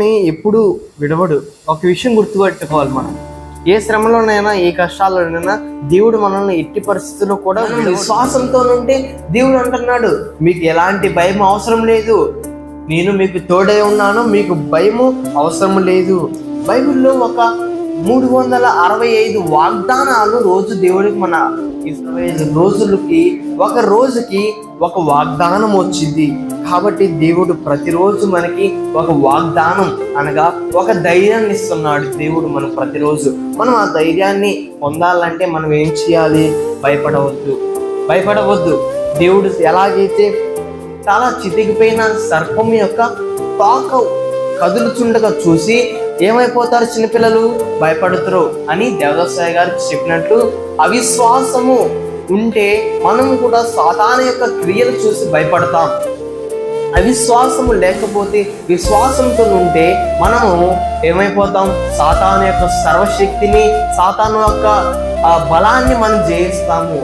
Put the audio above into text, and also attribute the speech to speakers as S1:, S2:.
S1: ఎప్పుడు విడవడు. ఒక విషయం గుర్తుపెట్టుకోవాలి మనం. ఏ శ్రమలోనైనా ఏ కష్టాల్లోనైనా దేవుడు మనల్ని ఎట్టి పరిస్థితుల్లో కూడా విశ్వాసంతో ఉంటే దేవుడు అంటున్నాడు మీకు ఎలాంటి భయం అవసరం లేదు. నేను మీకు తోడై ఉన్నాను మీకు భయము అవసరం లేదు. బైబిల్లో ఒక మూడు వందల అరవై ఐదు వాగ్దానాలు రోజు దేవుడికి మన ఇరవై ఐదు రోజులకి ఒక రోజుకి ఒక వాగ్దానం వచ్చింది. కాబట్టి దేవుడు ప్రతిరోజు మనకి ఒక వాగ్దానం అనగా ఒక ధైర్యాన్ని ఇస్తున్నాడు దేవుడు మనం ప్రతిరోజు. మనం ఆ ధైర్యాన్ని పొందాలంటే మనం ఏం చేయాలి? భయపడవద్దు. భయపడవద్దు. దేవుడు ఎలాగైతే చాలా చితికిపోయిన సర్పం యొక్క తాక కదులుచుండగా చూసి ఏమైపోతారు చిన్నపిల్లలు? భయపడుతురు అని దేవదాసాయి గారు చెప్పినట్లు అవిశ్వాసము ఉంటే మనం కూడా సాతాన యొక్క క్రియలు చూసి భయపడతాం. అవిశ్వాసము లేకపోతే విశ్వాసంతో ఉంటే మనము ఏమైపోతాం? సాతాను యొక్క సర్వశక్తిని సాతాను యొక్క బలాన్ని మనం జయిస్తాము.